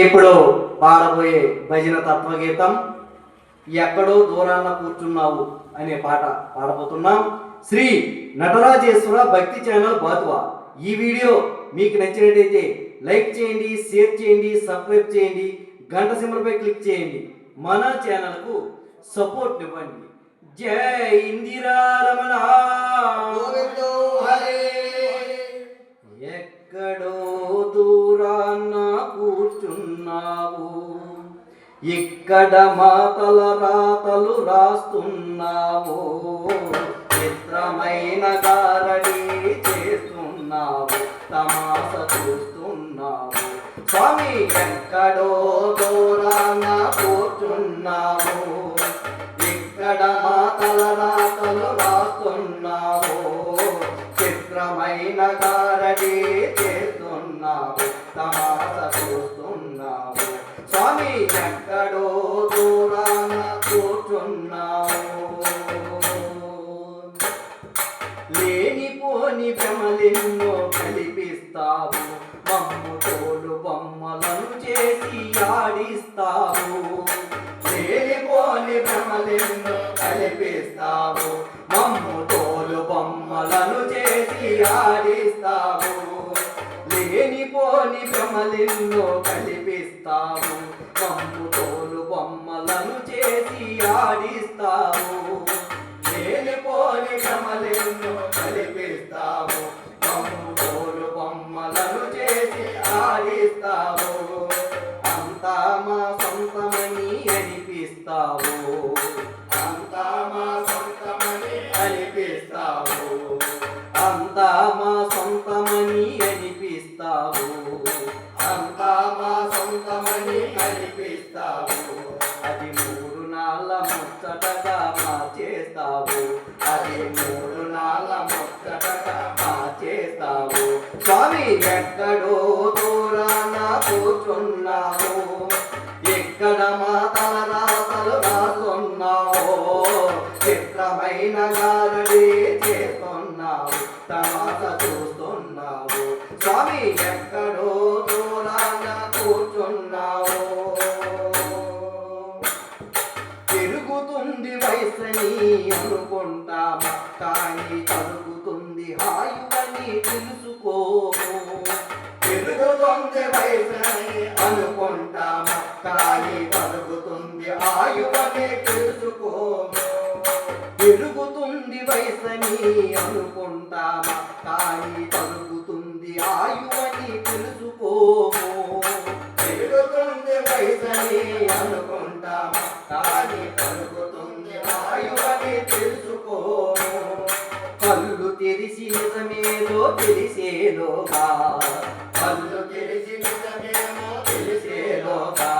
ఇప్పుడు పాడబోయే భజన తత్వగీతం ఎక్కడో దూరాన కూర్చున్నావు అనే పాట పాడబోతున్నాం. శ్రీ నటరాజేశ్వర భక్తి ఛానల్ బాతువా. ఈ వీడియో మీకు నచ్చినట్టయితే లైక్ చేయండి షేర్ చేయండి సబ్స్క్రైబ్ చేయండి గంట సింబల్పై క్లిక్ చేయండి. మన ఛానల్కు సపోర్ట్ ఇవ్వండి. జై ఇందిరా రమణ గోవిందో హరే. ఎక్కడో దూరాన కూర్చున్నావు. ఇక్కడ మాతల రాతలు రాస్తున్నావు. చిత్రమైన గారడి చేస్తున్నావు. తమాస చూస్తున్నావు. స్వామి ఎక్కడో దూరాన కూర్చున్నావు. ఇక్కడ మాతల రాతలు రాస్తున్నావు. చిత్రమైన గారడి చేస్తున్నావు తమాస చూస్తున్నావు. స్వామి ఎక్కడో దూరాన కూర్చున్నావు. లేనిపోని భ్రమలెన్నో కల్పిస్తావు మమ్ము తోడు బొమ్మలను చేసి ఆడిస్తావు. లేనిపోని భ్రమలెన్నో కల్పిస్తావు ఆడిస్తావు. లేనిపోని భ్రమలెన్నో కల్పిస్తావు. మమ్ము తోలు బొమ్మలను చేసి ఆడిస్తావు. ముచ్చటగా మార్చేస్తావు. అది మూడు నాల ముచ్చటగా మార్చేస్తావు. స్వామి ఎక్కడో దూరాన కూర్చున్నావు. ఎక్కడ మా తలరాతలు రాస్తున్నావు చిత్రమైన గారడి పెరుగుతుంది వయసని అనుకుంటామా కలుగుతుంది హాయువని తెలుసుకో. పెరుగుతుంది వయసని అనుకుంటామా కానీ కలుగుతుంది ఆయువని తెలుసుకో. పెరుగుతుంది వయసని అనుకుంటా కానీ కలుగుతుంది ఆయువని తెలుసుకోము పెరుగుతుంది వయసని అనుకుంటా కానీ కళ్ళు తెరిసి నిజమేమో తెలిసేలోగా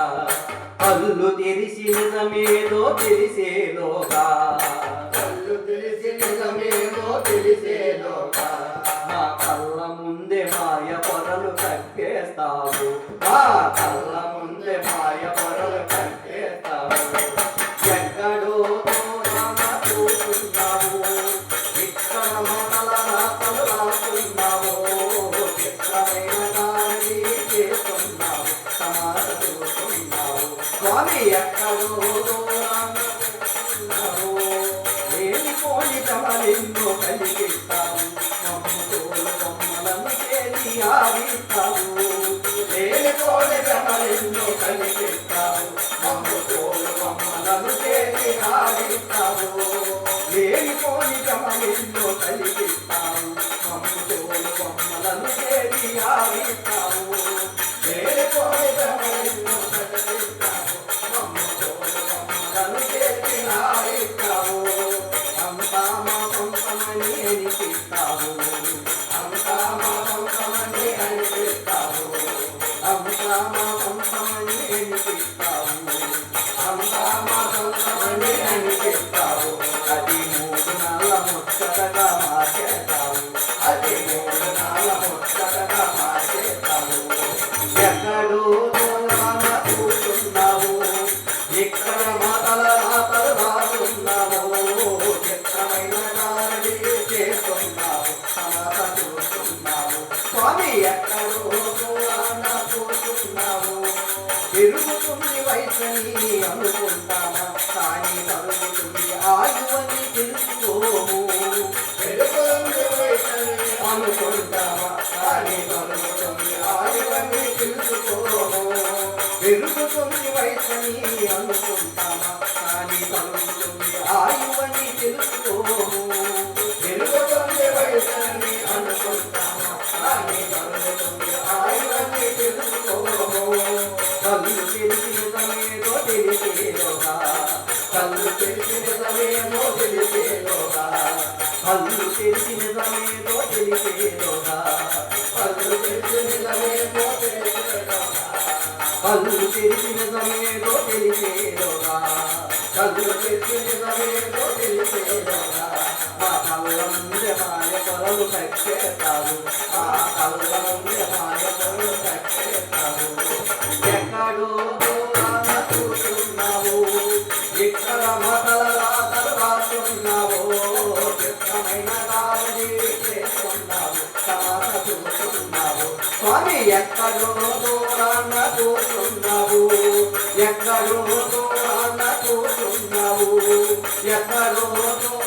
కళ్ళు తెరిసి నిజమేదో తెలిసేలోగా కళ్ళు తెరిసి నిజమేదో తెలిసేలోగా నా కళ్ళ ముందే మాయ పొరలు కట్టేస్తావు. నా కళ్ళ ముందే మాయ పొరలు కట్టేస్తావు. ఎక్కడో దూరాన కూర్చున్నావు ఇక్కడ మొదల రాతలు రాస్తున్నావు. చిత్రమైన దారి చేస్తున్నావు సమాజ చూస్తున్నావు స్వామి ఎక్కడో దూరాన లేనిపోని ఆడిస్తావు లేనిపోని కమలెన్నో కలిగిస్తావు మమ్ము తోలు బొమ్మలను చేసి ఆడిస్తావు లేనిపోని కమలెన్నో కలిగిస్తావు మమ్ము తోలు బొమ్మలను చేసి అంతా మా సొంతమని అనిపిస్తావు అది మూడు నాళ్ళ ముచ్చటగా మార్చేస్తావు. అది మూడు నాళ్ళ ముచ్చటగా పెరుగుతుంది అనుకుంటామా కానీ తరుగుతుంది ఆయువని తెలుసుకోము అనుకుంటామా కానీ తరుగుతుంది ఆయువని తెలుసుకోము. పెరుగుతుంది వయసని అనుకుంటామా కానీ తరుగుతుంది ఆయువని తెలుసుకోము పెరుగుతుంది వయసని అనుకుంటామా కానీ తరుగుతుంది ఆయువని తెలుసుకోము కళ్ళు తెలిసేలోగా కళ్ళు తెరిచిన సమేమో తెలిసేలోగా కళ్ళు తెరిచిన సమేతో తెలిసేలోగా కళ్ళు తెరిచిన సమయమో తెలిసేలోగా కళ్ళు తెరిచిన సమేతో తెలిసేలోగా కళ్ళు తెరిచిన సమేతో తెలిసేలోగా మా కళ్ళ ముందే మాయ పొరలు కట్టేస్తావు మా కళ్ళ ముందే మాయ పొరలు కట్టేస్తావు ఎక్కడో చూస్తున్నావు స్వామి ఎక్కడును దూరాన్న చూస్తున్నావు ఎక్కడును దూరాన్న చూస్తున్నావు ఎక్కడును